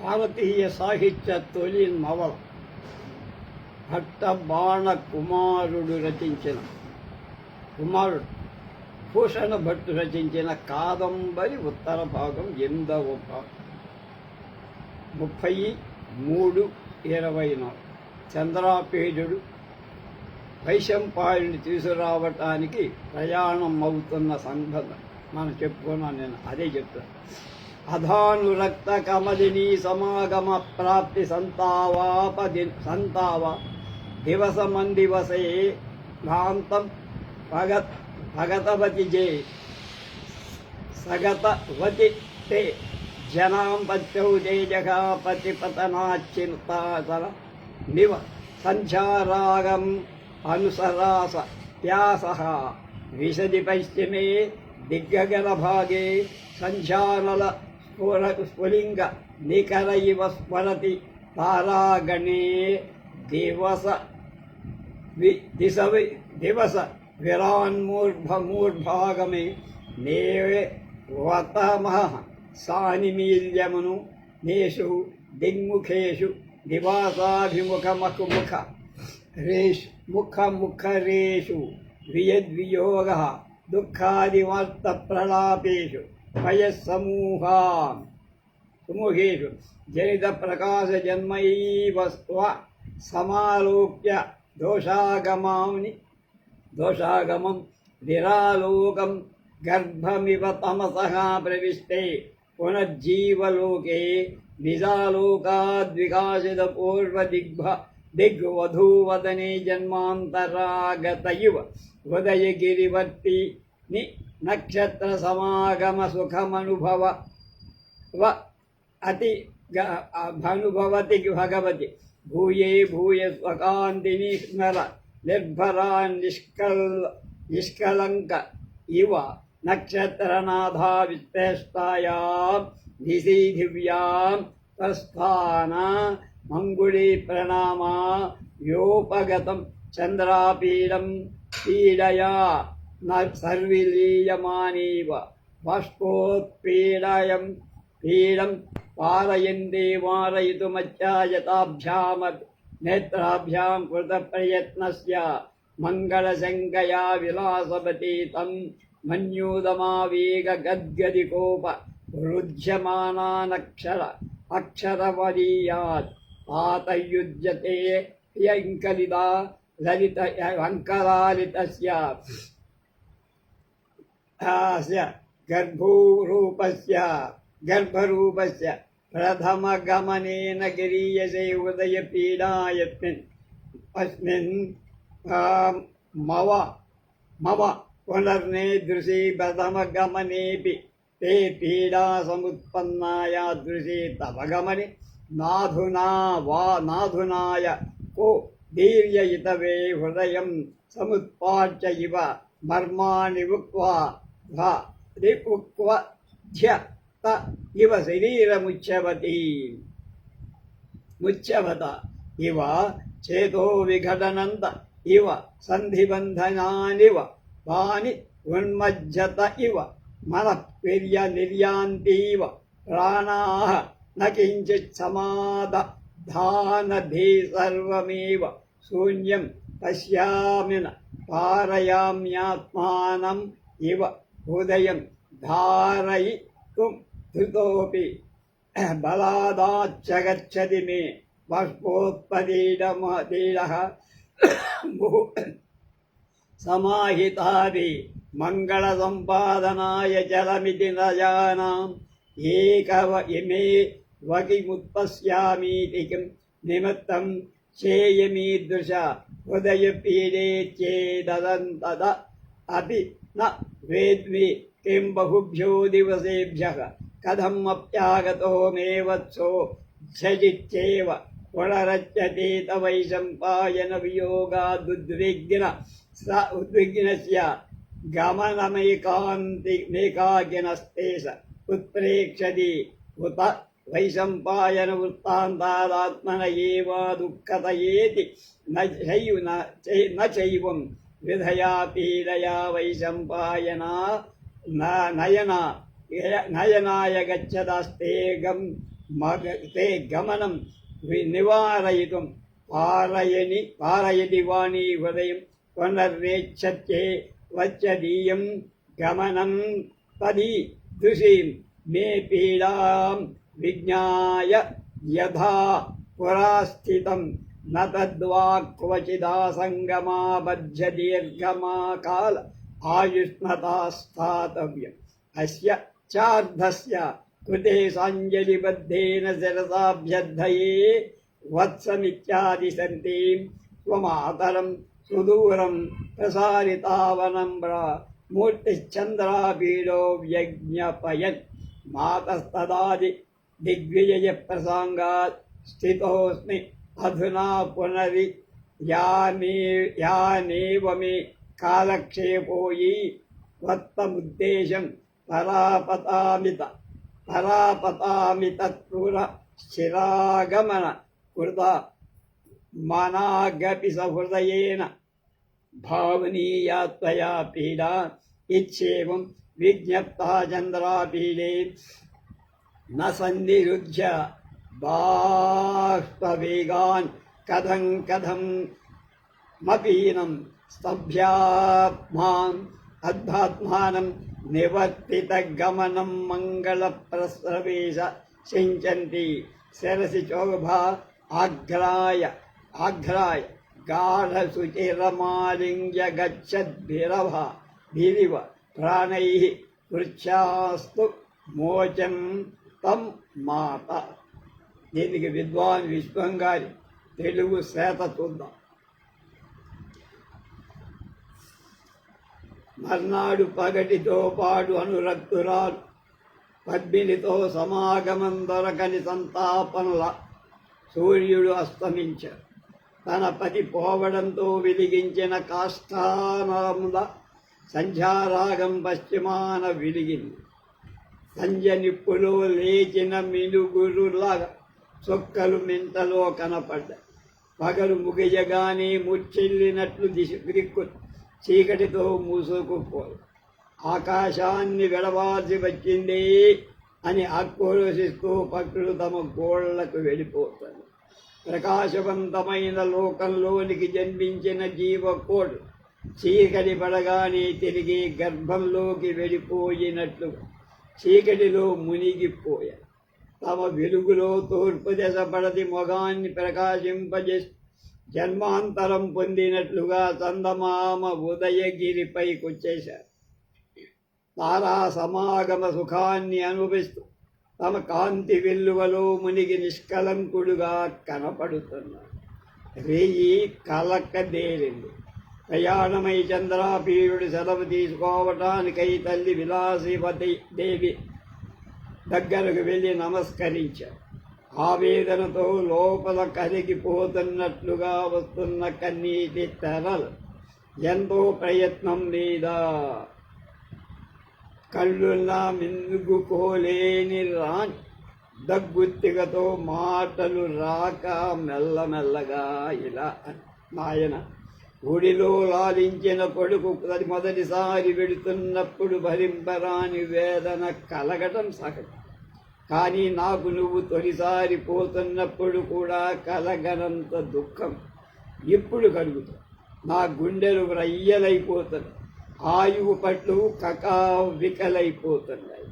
భారతీయ సాహిత్య తొలి నవల భట్ట బాణ కుమారుడు రచించిన కుమారుడు భూషణ భట్టు రచించిన కాదంబరి ఉత్తర భాగం ఎనిమిదవ భాగం ముప్పై మూడు ఇరవై నాలుగు చంద్రాపేజుడు వైశంపాయుని తీసుకురావటానికి ప్రయాణం అవుతున్న సంఘటన మనం చెప్పుకున్నాను నేను అదే చెప్తాను అధానురక్త కమలిని సమాగమ ప్రాప్తి సంతావాపది సంతావ దివసమందివసే భాంతం భగత్ భగతవతి జే సగతవతి తే జనాం పత్యౌ తేజగాపతి పతనాచింతాసర నివ సంచారాగం అనుసరాస వ్యాస విశది పశ్చిమే దిగ్గగన భాగే సంచారల స్ఫుర స్ఫులింగ నికర ఇవ స్మరతి తారాగణే దివస వి దిశ దివస విరాన్మూర్భమూర్భాగమే నేవే వతమః సానిమీల్యమును నేషు దిగ్ముఖేషు నివాసాభిముఖమకుముఖ రేషు ముఖముఖరేషు వియద్వియోగ దుఃఖాదివర్త पयसमूह समूह जनित प्रकाश जन्म स्व सलोक्य दोषागमानि दोषागम निरालोक गर्भमिव तमस प्रविष्टे पुनर्जीवलोके निजालोकाद्विकासितपूर्वदिग्भ पूर्व दिग्भ दिग्वधूवदने हृदयगिरिवर्ति नि నక్షత్ర సమాగమ సుఖమనుభవ వ అతి అనుభవతి భగవతి. భూయే భూయ స్వకాంతిని స్మర. నిర్భరా నిష్కల్ నిష్కలంక. ఇవ నక్షత్రనాథా విశ్రేష్టాయాం దిశి దివ్యాం. ప్రస్థాన మంగుళీ ప్రణామా. యోపగతం చంద్రాపీడం పీడయా. న సర్విలీయమానీవ బాష్పోత్పీడయం పీడం పారయందే వారయితుమచ్చాయతాభ్యామ నేత్రాభ్యాం కృత ప్రయత్నస్య మంగళశంకయా విలాసవతి తం మన్యూదమావేగ గద్గదికోప రుధ్యమానానక్షర అక్షరవరీయాత్ పాతయుజ్యతే యంకలిదా లలిత అంకలాలితస్య स्य गर्भूरूपस्य गर्भरूपस्य प्रथमगमनेन गिरीयसे उदयपीडा यस्मिन् अस्मिन् आ, मव मम पुनर्नेदृशी प्रथमगमनेऽपि ते पीडा समुत्पन्ना यादृशी तव गमने नाधुना वा नाधुनाय को दीर्ययितवे हृदयं समुत्पाट्य इव मर्माणि उक्त्वा ధా రిపుక్వ ధ్య త ఇవ శరీరముచ్యవతి ముచ్యవత ఇవ చేతో విఘటనంత ఇవ సంధిబంధనానివ తాని ఉన్మజ్జత ఇవ మనఃపీర్య నిర్యాంతీవ ప్రాణాః నకించిత్ సమాధానధీ సర్వమేవ శూన్యం పశ్యామిన పారయామ్యాత్మానం ఇవ ఉదయం ధారయితుం ధృతోపి. బలాదాచ్చగచ్చది మే బాష్పోత్పదీడమదీడః సమాహితాది మంగళసంపాదనాయ జలమితి నజానాం. ఏకవ ఇమే వకిముత్పశ్యామీతి కిం నిమిత్తం చేయమీదృశ హృదయపీడే చేదదంతద అపి న अपि न वेद्मि किं बहुभ्यो दिवसेभ्यः कथम् अप्यागतो मे वत्सो झजित्येव पुनरच्यते तवैशम्पायनवियोगादुद्विग्न स उद्विग्नस्य गमनमेकान्ति मेकाकिनस्ते स उत्प्रेक्षति उत वैशम्पायन वृत्तान्तादात्मन एव दुःखतयेति न चैव न चै- విధయా పీడయా వైశంపాయన నయన నయనాయ గచ్చదాస్తే గం తే గమనం నివారయితుం. పారయని పారయది వాణి హృదయం పునర్వేచ్చత్యే వచ్చదీయం గమనం తది దుషీం మే పీడాం విజ్ఞాయ యథా పురాస్థితం. న తద్వాక్వచిదాసంగమాబధ్య దీర్ఘమా కాల ఆయుష్మతా స్థాతవ్యం అస్య చార్ధస్య కృతే సాంజలిబద్ధేన శిరసాభ్యర్థయే వత్సమిత్యాది సంతి స్వమాతరం సుదూరం ప్రసారితావనంబ్ర మూర్తిశ్చంద్రాపీడో వ్యజ్ఞపయన్. మాతస్తదాది దిగ్విజయ ప్రసంగాత్ స్థితోస్మి అధునా పునరి యానే యానేవ మే కాలక్షేపోయి త్వత్తముద్దేశం పరాపతామిత పరాపతామితత్పుర స్థిరాగమన కృత మనాగపి సహృదయేన భావనీయా త్వయా పీడా ఇచ్చేవం విజ్ఞప్తా చంద్రాపీడే न सन्निरुध्य బాష్పవేగాన్ కథం కథం మపీనం స్తభ్యాత్మాన్ అధ్వాత్మానం నివర్తిత గమనం మంగళ ప్రసవేశ సించంతి శరసి చోభా ఆఘ్రాయ ఆఘ్రాయ గాఢశుచిరమాలింగ్య గచ్చద్భిరవ భిరివ ప్రాణై వృక్షాస్తు మోచం తం మాత దీనికి విద్వాన్ విశ్వం గారి తెలుగు శ్వేత చూద్దాం. మర్నాడు పగటితో పాడు అనురక్తురాలు పద్మినితో సమాగమం దొరకని సంతాపనల సూర్యుడు అస్తమించాడు. తన పతి పోవడంతో వెలిగించిన కాష్టానముల సంధ్యారాగం పశ్చిమాన వెలిగింది. సంజ నిప్పులో లేచిన మినుగురులాగా చొక్కలు మింతలో కనపడ్డాయి పగలు ముగియగానే ముచ్చెల్లినట్లు దిశ దిక్కు చీకటితో మూసుకుపోయి ఆకాశాన్ని విడవాల్సి వచ్చింది అని ఆక్రోశిస్తూ పక్షులు తమ గోళ్ళకు వెళ్ళిపోతారు. ప్రకాశవంతమైన లోకంలోనికి జన్మించిన జీవకోడు చీకటి పడగానే తిరిగి గర్భంలోకి వెళ్ళిపోయినట్లు చీకటిలో మునిగిపోయారు తమ వెలుగులో తూర్పు దశ మొగాన్ని ప్రకాశింపజేసి జన్మాంతరం పొందినట్లుగా చందమామ ఉదయగిరిపై కూర్చేశారు తారా సమాగమ సుఖాన్ని అనుభవిస్తూ తమ కాంతి వెల్లువలో మునిగి నిష్కలంకుడుగా కనపడుతున్నారు. రేయి కలక్కదేరింది ప్రయాణమై చంద్రాపీరుడి సెలవు తీసుకోవటానికై తల్లి విలాసివతి దేవి దగ్గరకు వెళ్ళి నమస్కరించాడు ఆవేదనతో లోపల కరిగిపోతున్నట్లుగా వస్తున్న కన్నీటి తెరలు ఎంతో ప్రయత్నం మీద కళ్ళున్నా మింగుకోలేని రాణి దగ్గుత్తిగతో మాటలు రాక మెల్లమెల్లగా ఇలా నాయన గుడిలో లాలించిన కొడుకు మొదటిసారి వెడుతున్నప్పుడు భరింపరాని వేదన కలగటం సహజం. కానీ నాకు నువ్వు తొలిసారి పోతున్నప్పుడు కూడా కలగనంత దుఃఖం ఇప్పుడు కలుగుతుంది? నా గుండెలు రయ్యలైపోతున్నాయి ఆయువు పట్లు కకావికలైపోతున్నాయి.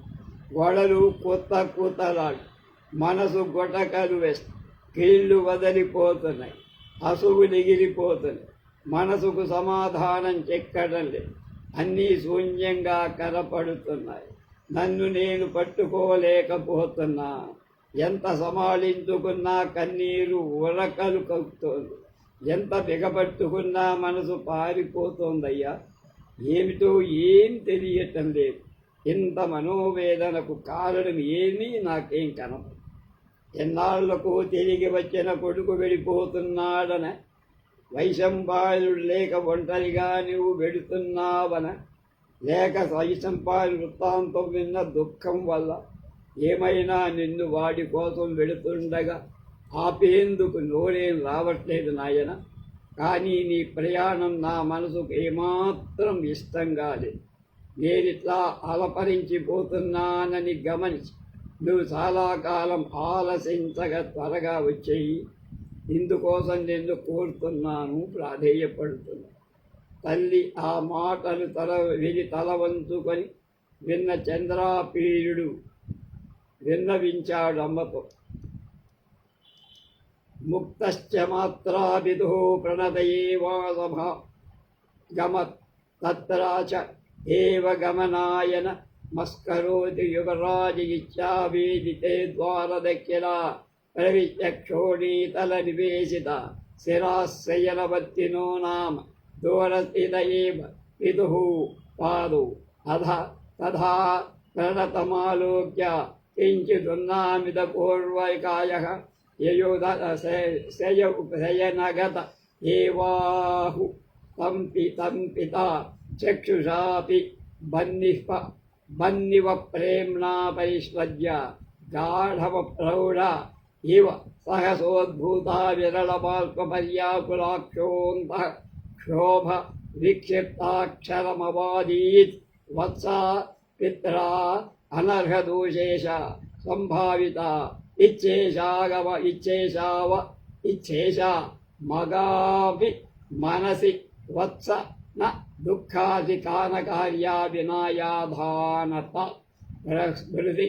గొడలు కొత్త కూతలాడు మనసు గొటకలు వేస్తాయి కీళ్ళు వదిలిపోతున్నాయి. అసువు ఎగిరిపోతున్నాయి మనసుకు సమాధానం చెక్కడం లేదు. అన్నీ శూన్యంగా కనపడుతున్నాయి. నన్ను నేను పట్టుకోలేకపోతున్నా. ఎంత సమాళించుకున్నా కన్నీరు ఉరకలు కక్కుతోంది ఎంత బిగపట్టుకున్నా మనసు పారిపోతోందయ్యా. ఏమిటో ఏం తెలియటం లేదు. ఇంత మనోవేదనకు కారణం ఏమీ నాకేం కనపడు ఎన్నాళ్ళకు తిరిగి వచ్చిన కొడుకు వెళ్ళిపోతున్నాడన. వైశంపాయుడు లేక ఒంటరిగా నువ్వు వెడుతున్నావన లేక వైశంపాయు వృత్తాంతం విన్న దుఃఖం వల్ల ఏమైనా నిన్ను వాడి కోసం వెళుతుండగా ఆపేందుకు నోరేం రావట్లేదు నాయన. కానీ నీ ప్రయాణం నా మనసుకు ఏమాత్రం ఇష్టం కాలేదు నేనిట్లా అలపరించిపోతున్నానని గమనించి నువ్వు చాలా కాలం ఆలసించగా త్వరగా వచ్చేయి. ఇందుకోసం నిన్ను కోరుతున్నాను ప్రాధేయపడుతున్నాను. తల్లి ఆ మాటలు తల విని తల వంచుకొని విన్న చంద్రాపీయుడు విన్నవించాడు అమ్మతో ముక్తశ్చ మాత్రా విధో ప్రణతయేవాసభ గమ తత్రాచ ఏవ గమనాయన మస్కరోతి యువరాజ ఇచ్చావేదితే ద్వారదక్షిణ ప్రవిశ్య క్షోణీతల నివేశిత శిరాశయనవత్తినో నామ దూరస్థిత ఏవ పితుః పాదౌ అధ తథా ప్రణతమాలోక్య కించిదున్నామిత పూర్వకాయः యయోధ శయనగత ఏవాహు తంపి తంపిత చక్షుషాపి బన్నిః బన్నివ ప్రేమ్ణా పరిష్వజ్య గాఢవ ప్రౌఢ ఇవ సహసోద్భూత విరళబాల్పర్యాకులాక్షోంత క్షోభ విక్షిప్తాక్షరమవాదీత్ వత్స పిత్ర అనర్హదోషేష సంభావిత ఇచ్చేషాగవ ఇచ్చేషావ ఇచ్చేష మగాపి మనసి వత్స న దుఃఖాది కానకార్యా వినాయాధానత ప్రభృతి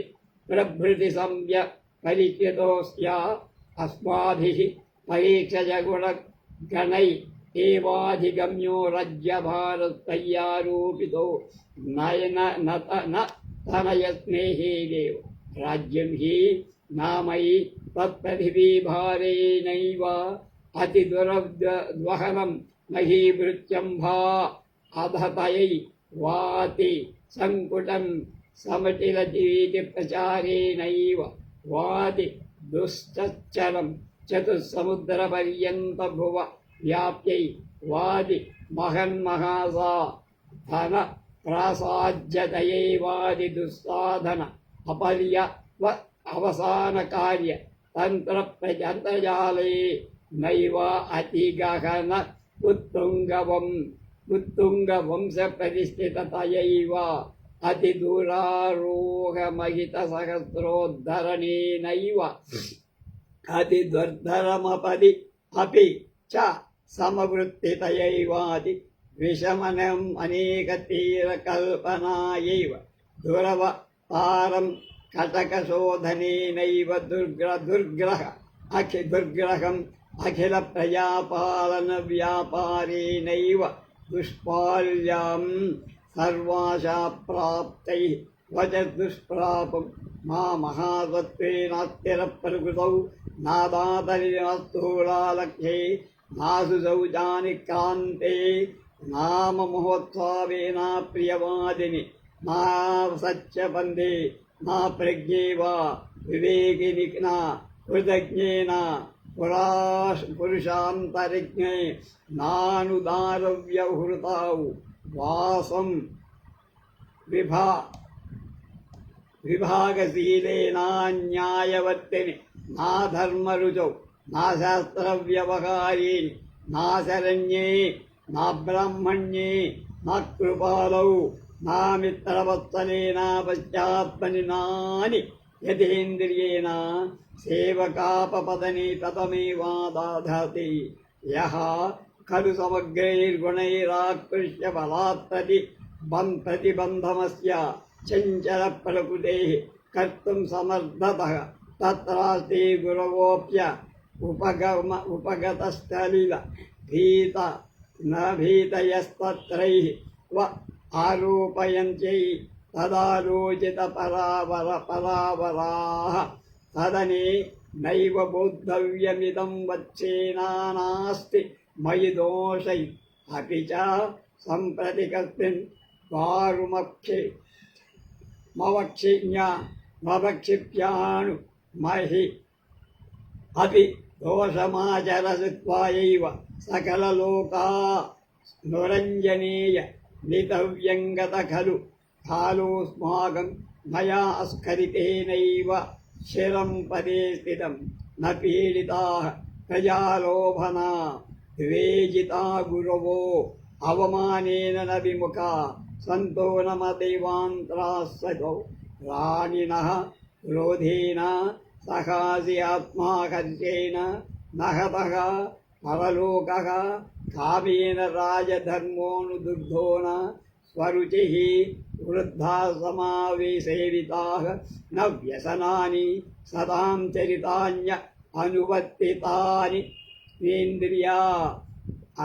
ప్రభృతి సంవ్య పరిచితోస్య అస్మాభి పరీక్షజగుణగణై ఏవాధిగమ్యో రజ్యభారతయ్యారోపితో నయన నత న తనయ స్నేహే దేవ. రాజ్యం హి నామయి తత్పృథివీభారేణైవ అతిదురద్వహనం మహీభృత్యంభా అధతయై వాతి సంకుటం సమటిలజీవితి ప్రచారేణైవ. వాతి దుశ్చరం చతుస్సముద్రపర్యంత భువ వ్యాప్యై వాది మహన్మహాసా ధన ప్రాసాజ్యతయైవాది దుస్సాధన అపర్య వ అవసాన కార్య తంత్ర ప్రజంతజాలే నైవ అతిగహన ఉత్తుంగవం ఉత్తుంగ వంశ ప్రతిష్ఠితతయైవ అతి దూరారోహమహిత సహస్రోద్ధరణేనైవ అతి దుర్ధరమపది అపి చ సమవృత్తితయైవాది విషమనం అనేక తీరకల్పనాయైవ దురవ పారం కటకశోధనేనైవ దుర్గ్ర దుర్గ్రహ అఖి దుర్గ్రహం అఖిల ప్రజాపాలన వ్యాపారేణైవ దుష్పాల్యాం సర్వాశా ప్రాప్తై వచ దుష్ప్రాపం మా మహాసత్వేనాస్థిర ప్రకృతౌ నాదాతరిస్థూలాలక్ష్యే స్థూలాలక్ష్యై శౌచాని కాంతే నామ నా ప్రియవాదిని నా సత్యబందే నా ప్రజ్ఞేవా వివేకిని నా కృతజ్ఞేన పురాష్ పురుషాంతరిజ్ఞే నానుదారవ్యవహృతావు వాసం విభా విభాగశీలే నా న్యాయవర్తిని నా శాస్త్రవ్యవహారీని నా శరణ్యే నా బ్రాహ్మణ్యే నా కృపాలౌ నా మిత్రవత్సలే నా పశ్చాత్మని నాని యథేంద్రియేణ సేవకాపపదని తతమేవాదాధతి. యహ ఖలు సమగ్రైర్గుణైరాకృష్య బలాత్తది ప్రతి బం ప్రతిబంధమస్య చంచల ప్రకృతే కర్తుం సమర్థత తత్రాస్తి గురవోప్య ఉపగమ ఉపగతస్థలిల భీత నభీతయస్తత్రై వ ఆరోపయంత్యై తదాలోచిత పరావర పరావరా తదనే నైవ బోద్ధవ్యమిదం వచ్చేనానాస్తి మయి దోషై అపి చ సంప్రతి కస్మిన్ వారుమక్షి మవక్షిజ్ఞ మవక్షిప్యాణు మహి అపి దోషమాచరసిత్వాయైవ సకలలోకా నురంజనేయ నితవ్యంగత ఖలు కాలోస్మాకం మయా అస్ఖలితేనైవ శిరం పదే స్థితం న పీడితా ప్రజాలోభనా ద్వేజితా గురవో అవమానేన న విముఖా సంతో నమ దైవాంత్రాస్సో రాణిన క్రోధేన సహాసి ఆత్మాకర్షేణ నహతః పరలోకः కామేన రాజధర్మోనుదుగ్ధోన స్వరుచిः వృద్ధా సమావేశేవితాः న వ్యసనాని సదాం చరితాన్య అనువర్తితాని నేంద్రియా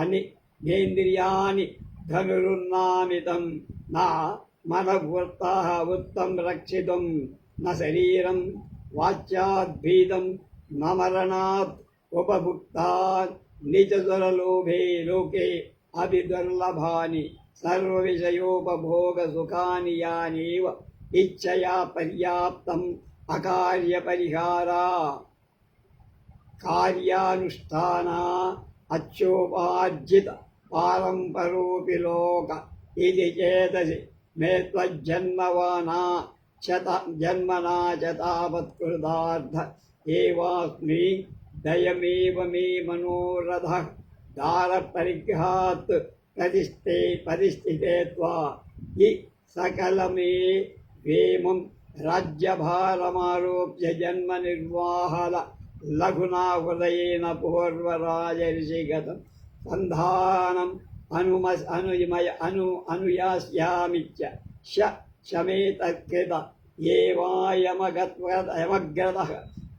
అని నేంద్రియాని ధనురున్నామితం నా మనవృత్తాः వృత్తం రక్షితం నా శరీరం వాచ్యాద్భీతం నమరణాత్ ఉపభుక్తా నిజదురలోభే లోకే అవి అభిదుర్లభాని సర్వవిషయోపభోగసుఖాని యానేవ ఇచ్చయా పర్యాప్తం అకార్యపరిహారా. కార్యానుష్ఠాన అచ్చోపార్జిత పారంపరోపి లోక ఇది చేతసి మే త్వజ్జన్మవానా. శత జన్మనా చతావత్కృతార్థ ఏవాస్మి దయమేవ మే మనోరథ దార పరిగ్రహాత్ ప్రతిష్ఠే పరిస్థితే త్వా ఈ సకలమే వేమం రాజ్యభారమారోప్య జన్మ నిర్వాహల లఘునా హృదయేన పూర్వరాజర్షిగతం సంధానం అనుమ అనుమయ అను అనుయాస్యామిచ్చ శ శమేతకృత ఏవాయమగత్వయమగ్రత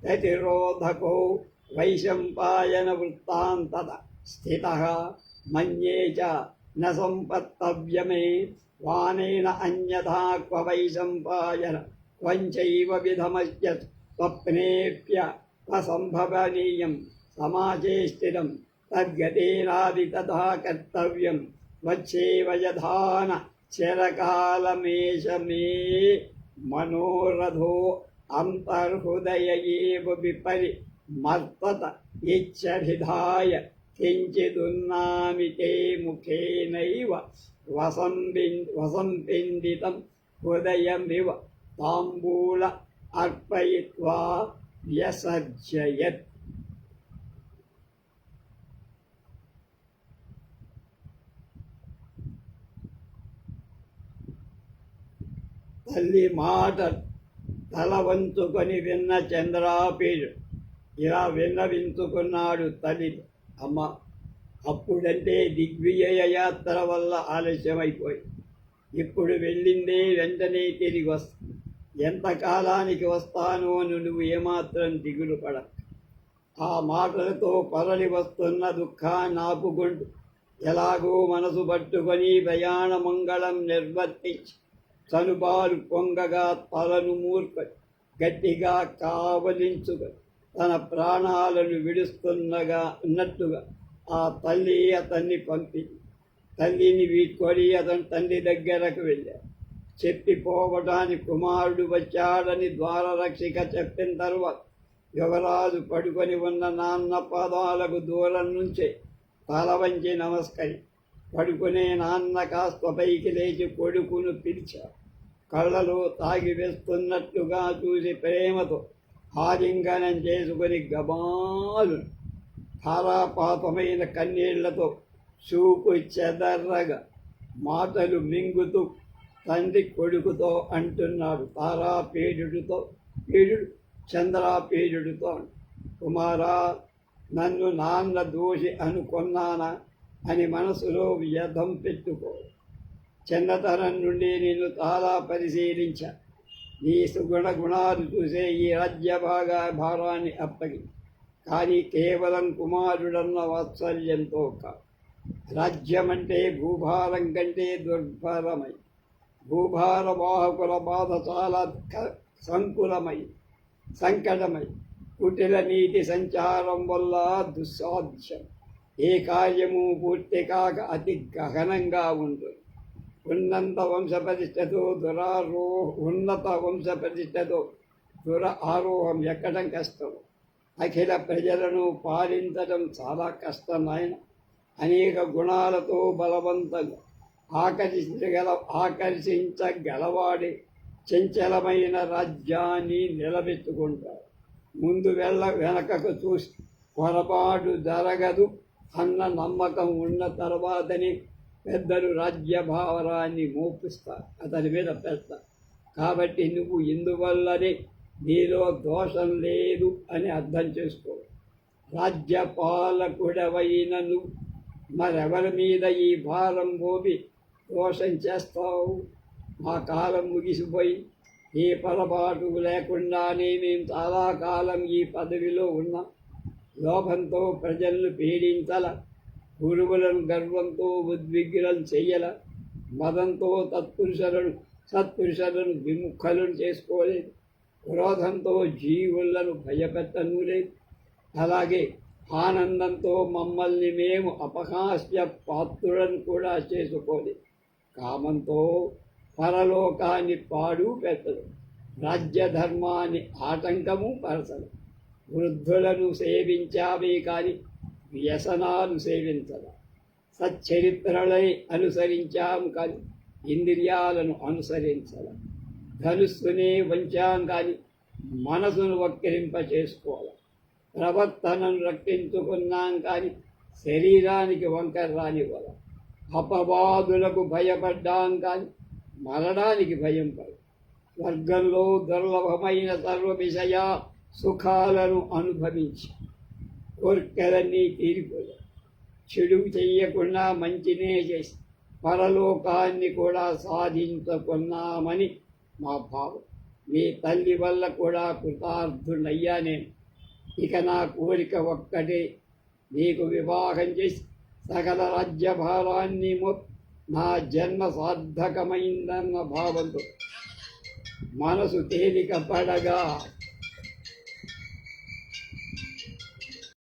ప్రతిరోధకో వైశంపాయన వృత్తాంతత స్థిత మన్యే చ న సంపత్తవ్యమే వానేన అన్యథా క్వ వైశంపాయన క్వంచైవ విధమస్య స్వప్నేప్య అసంభవనీయం సమాజే స్థిరం తద్గతేనాది తథా కర్తవ్యం వచ్చేవ యథాన చిరకాలమేష మే మనోరథో అంతర్హృదయ విపరి మర్తత ఇచ్చభిధాయ కించిదున్నామితే ముఖేనైవ వసంబిన్ వసంపిండితం హృదయమివ తాంబూల అర్పయిత్వా వ్యసర్జయత్ తల్లి మాట తల వంచుకొని విన్న చంద్రాపీడు ఇలా విన్నవించుకున్నాడు తల్లి. అమ్మ అప్పుడంటే దిగ్విజయ యాత్ర వల్ల ఆలస్యమైపోయి ఇప్పుడు వెళ్ళిందే వెంటనే తిరిగి వస్తా. ఎంతకాలానికి వస్తానో అని నువ్వు ఏమాత్రం దిగులు పడ. ఆ మాటలతో పరలి వస్తున్న దుఃఖాన్ని ఆపుకుంటూ ఎలాగో మనసు పట్టుకొని ప్రయాణ మంగళం నిర్వర్తించి చనుబారు పొంగగా తలను మూర్ప గట్టిగా కావలించుగా తన ప్రాణాలను విడుస్తున్నగా ఉన్నట్టుగా ఆ తల్లి అతన్ని పంపి తల్లిని వీడ్కొని అతని తండ్రి దగ్గరకు వెళ్ళాడు చెప్పిపోవటానికి కుమారుడు వచ్చాడని ద్వారరక్షిక చెప్పిన తర్వాత యువరాజు పడుకొని ఉన్న నాన్న పాదాలకు దూరం నుంచే తల వంచి నమస్కరి పడుకునే నాన్న కాస్త పైకి లేచి కొడుకును పిలిచాడు కళ్ళలో తాగి వేస్తున్నట్లుగా చూసి ప్రేమతో ఆలింగనం చేసుకుని గబాలు ధారాపాతమైన కన్నీళ్ళతో చూపు చెదర్రగా మాటలు మింగుతూ తండ్రి కొడుకుతో అంటున్నాడు తారాపీడుడితో పీడుడు చంద్రాపీడుడితో కుమారా నన్ను నాన్న దోషి అనుకున్నానా? అని మనసులో వ్యధం పెట్టుకో. చిన్నతనం నుండి నేను చాలా పరిశీలించా. నీ సుగుణ గుణాలు చూసే ఈ రాజ్య భాగా భారాన్ని అప్పగి. కానీ కేవలం కుమారుడన్న వాత్సల్యంతో కాదు రాజ్యం అంటే భూభారం కంటే దుర్భరమై. భూభార వాహకుల బాధ చాలా సంకులమై సంకటమై. కుటిల నీటి సంచారం వల్ల దుస్సాధ్యం. ఏ కార్యము పూర్తి కాక అతి గహనంగా ఉంటుంది ఉన్నంత వంశపరిష్టతో దురారో ఉన్నత వంశ ప్రతిష్టతో దుర ఆరోహం ఎక్కడం కష్టం. అఖిల ప్రజలను పాలించడం చాలా కష్టమైన అనేక గుణాలతో బలవంతంగా ఆకర్షించగల ఆకర్షించగలవాడి చంచలమైన రాజ్యాన్ని నిలబెట్టుకుంటారు ముందు వెళ్ళ వెనకకు చూసి పొరపాటు జరగదు. అన్న నమ్మకం ఉన్న తర్వాతనే పెద్దలు రాజ్యభావరాన్ని మోపిస్తారు. అతని మీద పెద్ద కాబట్టి నువ్వు ఇందువల్లనే నీలో దోషం లేదు అని అర్థం చేసుకో. రాజ్యపాలకుడవైన నువ్వు మరెవరి మీద ఈ భారం మోపి దోషం చేస్తావు? మా కాలం ముగిసిపోయి ఏ పొరపాటు లేకుండానే మేము చాలా కాలం ఈ పదవిలో ఉన్నాం. లోభంతో ప్రజలను పీడించల గురువులను గర్వంతో ఉద్విగ్నం చెయ్యల మదంతో తత్పురుషులను సత్పురుషులను విముఖలను చేసుకోలేదు క్రోధంతో జీవులను భయపెట్టను లేదు అలాగే ఆనందంతో మమ్మల్ని మేము అపహాస్య పాత్రులను కూడా చేసుకోలేదు. కామంతో పరలోకాన్ని పాడు పెట్టదు రాజ్యధర్మాన్ని ఆటంకము పరచదు. వృద్ధులను సేవించావే కాని వ్యసనాలు సేవించదు? సచ్చరిత్రలై అనుసరించాము కానీ ఇంద్రియాలను అనుసరించదు? ధనుస్సునే వంచాం కానీ మనసును వక్రింప చేసుకోవాలి ప్రవర్తనను రక్షించుకున్నాం కానీ శరీరానికి వంకర రానివ్వాలి అపవాదులకు భయపడ్డాం కానీ మరణానికి భయం పడు స్వర్గంలో దుర్లభమైన సర్వ విషయ సుఖాలను అనుభవించి కోరికలన్నీ తీరిపోయాయి. చెడు చెయ్యకుండా మంచినే చేసి పరలోకాన్ని కూడా సాధించుకున్నామని మా భావం. మీ తల్లి వల్ల కూడా కృతార్థుడయ్యా నేను. ఇక నా కోరిక ఒక్కటే. నీకు వివాహం చేసి సకల రాజ్యభారాన్ని నా జన్మ సార్థకమైందన్న భావంతో మనసు తేలిక పడగా